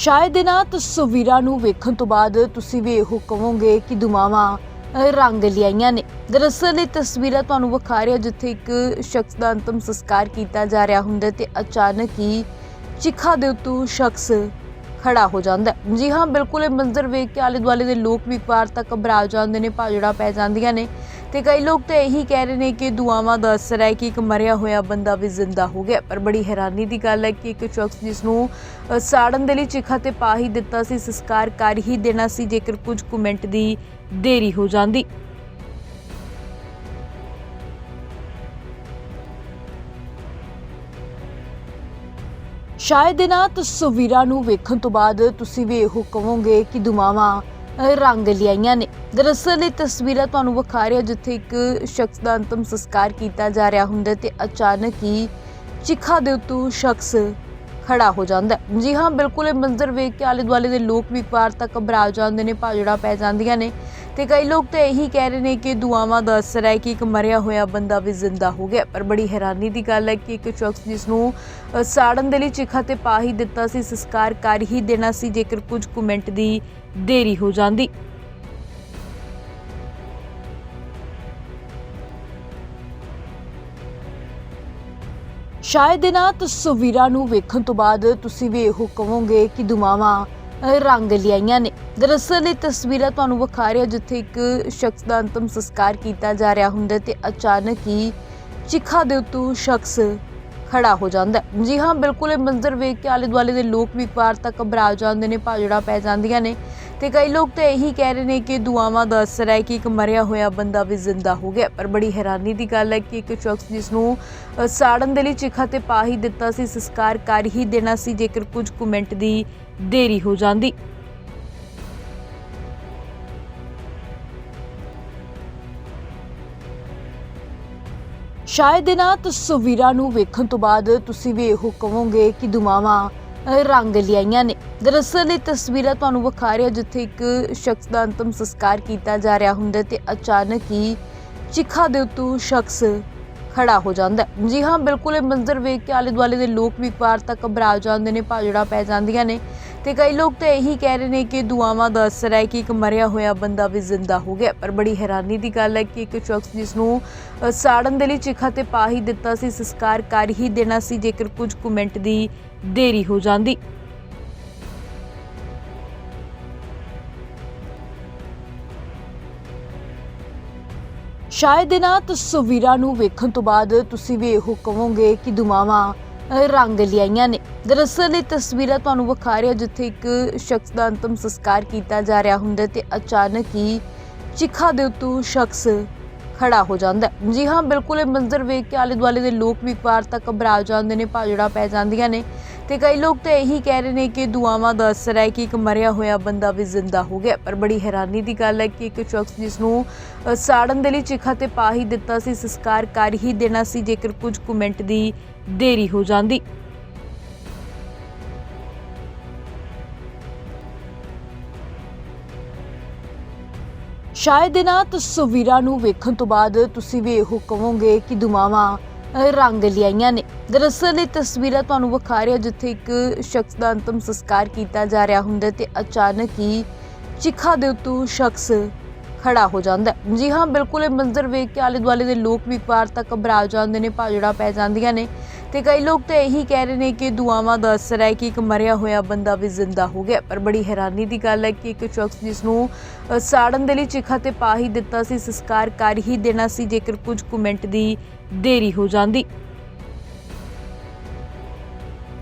ਸ਼ਾਇਦ ਇਹਨਾਂ ਤਸਵੀਰਾਂ ਨੂੰ ਵੇਖਣ ਤੋਂ ਬਾਅਦ ਤੁਸੀਂ ਵੀ ਇਹੋ ਕਹੋਗੇ ਕਿ ਦੁਮਾਵਾਂ ਰੰਗ ਲਿਆਈਆਂ ਨੇ। ਦਰਅਸਲ ਇਹ ਤਸਵੀਰਾਂ ਤੁਹਾਨੂੰ ਵਿਖਾ ਰਿਹਾ ਜਿੱਥੇ ਇੱਕ ਸ਼ਖਸ ਦਾ ਅੰਤਮ ਸੰਸਕਾਰ ਕੀਤਾ ਜਾ ਰਿਹਾ ਹੁੰਦਾ ਤੇ ਅਚਾਨਕ ਹੀ ਚਿਖਾ ਦੇ ਉੱਤੋਂ ਸ਼ਖਸ ਖੜਾ ਹੋ ਜਾਂਦਾ ਜੀ ਹਾਂ, ਬਿਲਕੁਲ ਇਹ ਮੰਜ਼ਰ ਵੇਖ ਕੇ ਆਲੇ ਦੁਆਲੇ ਦੇ ਲੋਕ ਵੀ ਇੱਕ ਵਾਰ ਤਾਂ ਘਬਰਾ ਜਾਂਦੇ ਨੇ, ਭਾਜੜਾ ਪੈ ਜਾਂਦੀਆਂ ਨੇ। ਤੇ ਕਈ ਲੋਕ ਤਾਂ ਇਹੀ ਕਹਿ ਰਹੇ ਨੇ ਕਿ ਦੁਆਵਾਂ ਦਾ ਅਸਰ ਹੈ ਕਿ ਇੱਕ ਮਰਿਆ ਹੋਇਆ ਬੰਦਾ ਵੀ ਜ਼ਿੰਦਾ ਹੋ ਗਿਆ। ਪਰ ਬੜੀ ਹੈਰਾਨੀ ਦੀ ਗੱਲ ਹੈ ਕਿ ਇੱਕ ਸ਼ਖਸ ਜਿਸ ਨੂੰ ਸਾੜਨ ਦੇ ਲਈ ਚਿਖਾ ਤੇ ਪਾ ਹੀ ਦਿੱਤਾ ਸੀ, ਸੰਸਕਾਰ ਕਰ ਹੀ ਦੇਣਾ ਸੀ, ਜੇਕਰ ਕੁਝ ਕੁ ਮਿੰਟ ਦੀ ਦੇਰੀ ਹੋ ਜਾਂਦੀ। ਸ਼ਾਇਦ ਇਹਨਾਂ ਤਸਵੀਰਾਂ ਨੂੰ ਵੇਖਣ ਤੋਂ ਬਾਅਦ ਤੁਸੀਂ ਵੀ ਇਹੋ ਕਹੋਗੇ ਕਿ ਦੁਮਾਵਾਂ ਰੰਗ ਲਿਆਈਆਂ ਨੇ। ਦਰਅਸਲ ਇਹ ਤਸਵੀਰਾਂ ਤੁਹਾਨੂੰ ਵਿਖਾ ਰਿਹਾ ਜਿੱਥੇ ਇੱਕ ਸ਼ਖਸ ਦਾ ਅੰਤਮ ਸੰਸਕਾਰ ਕੀਤਾ ਜਾ ਰਿਹਾ ਹੁੰਦਾ ਤੇ ਅਚਾਨਕ ਹੀ ਚਿਖਾ ਦੇ ਉੱਤੋਂ ਸ਼ਖਸ ਖੜਾ ਹੋ ਜਾਂਦਾ ਜੀ ਹਾਂ, ਬਿਲਕੁਲ ਇਹ ਮੰਜ਼ਰ ਵੇਖ ਕੇ ਆਲੇ ਦੁਆਲੇ ਦੇ ਲੋਕ ਵੀ ਇੱਕ ਵਾਰ ਤੱਕ ਘਬਰਾ ਜਾਂਦੇ ਨੇ, ਭਾਜੜਾ ਪੈ ਜਾਂਦੀਆਂ ਨੇ। ਤੇ ਕਈ ਲੋਕ ਤਾਂ ਇਹੀ ਕਹਿ ਰਹੇ ਨੇ ਕਿ ਦੁਆਵਾਂ ਦਾ ਅਸਰ ਹੈ ਕਿ ਇੱਕ ਮਰਿਆ ਹੋਇਆ ਬੰਦਾ ਵੀ ਜ਼ਿੰਦਾ ਹੋ ਗਿਆ। ਪਰ ਬੜੀ ਹੈਰਾਨੀ ਦੀ ਗੱਲ ਹੈ ਕਿ ਇੱਕ ਸ਼ਖਸ ਜਿਸ ਨੂੰ ਸਾੜਨ ਦੇ ਲਈ ਚਿਖਾ ਤੇ ਪਾ ਹੀ ਦਿੱਤਾ ਸੀ, ਸੰਸਕਾਰ ਕਰ ਹੀ ਦੇਣਾ ਸੀ, ਜੇਕਰ ਕੁਝ ਕੁ ਮਿੰਟ ਦੀ ਦੇਰੀ ਹੋ ਜਾਂਦੀ। ਸ਼ਾਇਦ ਇਹਨਾਂ ਤਸਵੀਰਾਂ ਨੂੰ ਵੇਖਣ ਤੋਂ ਬਾਅਦ ਤੁਸੀਂ ਵੀ ਇਹੋ ਕਹੋਗੇ ਕਿ ਦੁਮਾਵਾਂ ਰੰਗ ਲਿਆਈਆਂ ਨੇ। ਦਰਅਸਲ, ਇਹ ਤਸਵੀਰਾਂ ਤੁਹਾਨੂੰ ਵਿਖਾ ਰਿਹਾ ਜਿੱਥੇ ਇੱਕ ਸ਼ਖਸ ਦਾ ਅੰਤਮ ਸੰਸਕਾਰ ਕੀਤਾ ਜਾ ਰਿਹਾ ਹੁੰਦਾ ਤੇ ਅਚਾਨਕ ਹੀ ਚਿਖਾ ਦੇ ਉੱਤੋਂ ਸ਼ਖਸ ਖੜਾ ਹੋ ਜਾਂਦਾ ਜੀ ਹਾਂ, ਬਿਲਕੁਲ, ਇਹ ਮੰਜ਼ਰ ਵੇਖ ਕੇ ਆਲੇ ਦੁਆਲੇ ਦੇ ਲੋਕ ਵੀ ਇੱਕ ਵਾਰ ਤੱਕ ਘਬਰਾ ਜਾਂਦੇ ਨੇ, ਭਾਜੜਾ ਪੈ ਜਾਂਦੀਆਂ ਨੇ। ਤੇ ਕਈ ਲੋਕ ਤਾਂ ਇਹੀ ਕਹਿ ਰਹੇ ਨੇ ਕਿ ਦੁਆਵਾਂ ਦਾ ਅਸਰ ਹੈ ਕਿ ਇੱਕ ਮਰਿਆ ਹੋਇਆ ਬੰਦਾ ਵੀ ਜ਼ਿੰਦਾ ਹੋ ਗਿਆ। ਪਰ ਬੜੀ ਹੈਰਾਨੀ ਦੀ ਗੱਲ ਹੈ ਕਿ ਇੱਕ ਸ਼ਖਸ ਜਿਸ ਨੂੰ ਸਾੜਨ ਦੇ ਲਈ ਚਿਖਾ ਤੇ ਪਾ ਹੀ ਦਿੱਤਾ ਸੀ, ਸੰਸਕਾਰ ਕਰ ਹੀ ਦੇਣਾ ਸੀ, ਜੇਕਰ ਕੁਝ ਕੁ ਮਿੰਟ ਦੀ ਦੇਰੀ ਹੋ ਜਾਂਦੀ। ਸ਼ਾਇਦ ਇਹਨਾਂ ਤਸਵੀਰਾਂ ਨੂੰ ਵੇਖਣ ਤੋਂ ਬਾਅਦ ਤੁਸੀਂ ਵੀ ਇਹੋ ਕਹੋਗੇ ਕਿ ਦੁਮਾਵਾਂ ਰੰਗ ਲਿਆਈਆਂ ਨੇ। ਦਰਅਸਲ ਇਹ ਤਸਵੀਰਾਂ ਤੁਹਾਨੂੰ ਵਿਖਾ ਰਿਹਾ ਜਿੱਥੇ ਇੱਕ ਸ਼ਖਸ ਦਾ ਅੰਤਮ ਸੰਸਕਾਰ ਕੀਤਾ ਜਾ ਰਿਹਾ ਹੁੰਦਾ ਤੇ ਅਚਾਨਕ ਹੀ ਚਿਖਾ ਦੇ ਉੱਤੋਂ ਸ਼ਖਸ ਖੜਾ ਹੋ ਜਾਂਦਾ ਜੀ ਹਾਂ, ਬਿਲਕੁਲ ਇਹ ਮੰਜ਼ਰ ਵੇਖ ਕੇ ਆਲੇ ਦੁਆਲੇ ਦੇ ਲੋਕ ਵੀ ਇੱਕ ਵਾਰ ਤੱਕ ਘਬਰਾ ਜਾਂਦੇ ਨੇ, ਭਾਜੜਾ ਪੈ ਜਾਂਦੀਆਂ ਨੇ। ਤੇ ਕਈ ਲੋਕ ਤਾਂ ਇਹੀ ਕਹਿ ਰਹੇ ਨੇ ਕਿ ਦੁਆਵਾਂ ਦਾ ਅਸਰ ਹੈ ਕਿ ਇੱਕ ਮਰਿਆ ਹੋਇਆ ਬੰਦਾ ਵੀ ਜ਼ਿੰਦਾ ਹੋ ਗਿਆ। ਪਰ ਬੜੀ ਹੈਰਾਨੀ ਦੀ ਗੱਲ ਹੈ ਕਿ ਇੱਕ ਸ਼ਖਸ ਜਿਸ ਨੂੰ ਸਾੜਨ ਦੇ ਲਈ ਚਿਖਾ ਤੇ ਪਾ ਹੀ ਦਿੱਤਾ ਸੀ, ਸੰਸਕਾਰ ਕਰ ਹੀ ਦੇਣਾ ਸੀ, ਜੇਕਰ ਕੁਝ ਕੁ ਮਿੰਟ ਦੀ ਦੇਰੀ ਹੋ ਜਾਂਦੀ। ਸ਼ਾਇਦ ਇਹਨਾਂ ਤਸਵੀਰਾਂ ਨੂੰ ਵੇਖਣ ਤੋਂ ਬਾਅਦ ਤੁਸੀਂ ਵੀ ਇਹੋ ਕਹੋਗੇ ਕਿ ਦੁਆਵਾਂ ਰੰਗ ਲਿਆਈਆਂ ਨੇ। ਦਰਅਸਲ ਇਹ ਤਸਵੀਰਾਂ ਤੁਹਾਨੂੰ ਵਿਖਾ ਰਿਹਾ ਜਿੱਥੇ ਇੱਕ ਸ਼ਖਸ ਦਾ ਅੰਤਮ ਸੰਸਕਾਰ ਕੀਤਾ ਜਾ ਰਿਹਾ ਹੁੰਦਾ ਤੇ ਅਚਾਨਕ ਹੀ ਚਿਖਾ ਦੇ ਉੱਤੋਂ ਸ਼ਖਸ ਖੜਾ ਹੋ ਜਾਂਦਾ ਜੀ ਹਾਂ, ਬਿਲਕੁਲ ਇਹ ਮੰਜ਼ਰ ਵੇਖ ਕੇ ਆਲੇ ਦੁਆਲੇ ਦੇ ਲੋਕ ਵੀ ਇੱਕ ਵਾਰ ਤਾਂ ਘਬਰਾ ਜਾਂਦੇ ਨੇ, ਭਾਜੜਾ ਪੈ ਜਾਂਦੀਆਂ ਨੇ। ਤੇ ਕਈ ਲੋਕ ਤਾਂ ਇਹੀ ਕਹਿ ਰਹੇ ਨੇ ਕਿ ਦੁਆਵਾਂ ਦਾ ਅਸਰ ਹੈ ਕਿ ਇੱਕ ਮਰਿਆ ਹੋਇਆ ਬੰਦਾ ਵੀ ਜ਼ਿੰਦਾ ਹੋ ਗਿਆ। ਪਰ ਬੜੀ ਹੈਰਾਨੀ ਦੀ ਗੱਲ ਹੈ ਕਿ ਇੱਕ ਸ਼ਖਸ ਜਿਸ ਨੂੰ ਸਾੜਨ ਦੇ ਲਈ ਚਿਖਾ ਤੇ ਪਾ ਹੀ ਦਿੱਤਾ ਸੀ, ਸੰਸਕਾਰ ਕਰ ਹੀ ਦੇਣਾ ਸੀ, ਜੇਕਰ ਕੁਝ ਕੁ ਮਿੰਟ ਦੀ ਦੇਰੀ ਹੋ ਜਾਂਦੀ। ਸ਼ਾਇਦ ਇਹਨਾਂ ਤਸਵੀਰਾਂ ਨੂੰ ਵੇਖਣ ਤੋਂ ਬਾਅਦ ਤੁਸੀਂ ਵੀ ਇਹੋ ਕਹੋਗੇ ਕਿ ਦੁਮਾਵਾਂ ਰੰਗ ਲਿਆਈਆਂ ਨੇ। ਦਰਅਸਲ, ਇਹ ਤਸਵੀਰਾਂ ਤੁਹਾਨੂੰ ਵਿਖਾ ਰਿਹਾ ਜਿੱਥੇ ਇੱਕ ਸ਼ਖਸ ਦਾ ਅੰਤਮ ਸੰਸਕਾਰ ਕੀਤਾ ਜਾ ਰਿਹਾ ਹੁੰਦਾ ਤੇ ਅਚਾਨਕ ਹੀ ਚਿਖਾ ਦੇ ਉੱਤੋਂ ਸ਼ਖਸ ਖੜਾ ਹੋ ਜਾਂਦਾ ਜੀ ਹਾਂ, ਬਿਲਕੁਲ, ਇਹ ਮੰਜ਼ਰ ਵੇਖ ਕੇ ਆਲੇ ਦੁਆਲੇ ਦੇ ਲੋਕ ਵੀ ਇੱਕ ਵਾਰ ਤਾਂ ਘਬਰਾ ਜਾਂਦੇ ਨੇ, ਭਾਜੜਾ ਪੈ ਜਾਂਦੀਆਂ ਨੇ। ਤੇ ਕਈ ਲੋਕ ਤਾਂ ਇਹੀ ਕਹਿ ਰਹੇ ਨੇ ਕਿ ਦੁਆਵਾਂ ਦਾ ਅਸਰ ਹੈ ਕਿ ਇੱਕ ਮਰਿਆ ਹੋਇਆ ਬੰਦਾ ਵੀ ਜ਼ਿੰਦਾ ਹੋ ਗਿਆ। ਪਰ ਬੜੀ ਹੈਰਾਨੀ ਦੀ ਗੱਲ ਹੈ ਕਿ ਇੱਕ ਸ਼ਖਸ ਜਿਸ ਨੂੰ ਸਾੜਨ ਦੇ ਲਈ ਚਿਖਾ ਤੇ ਪਾ ਹੀ ਦਿੱਤਾ ਸੀ, ਸੰਸਕਾਰ ਕਰ ਹੀ ਦੇਣਾ ਸੀ, ਜੇਕਰ ਕੁਝ ਕੁ ਮਿੰਟ ਦੀ ਦੇਰੀ ਹੋ ਜਾਂਦੀ।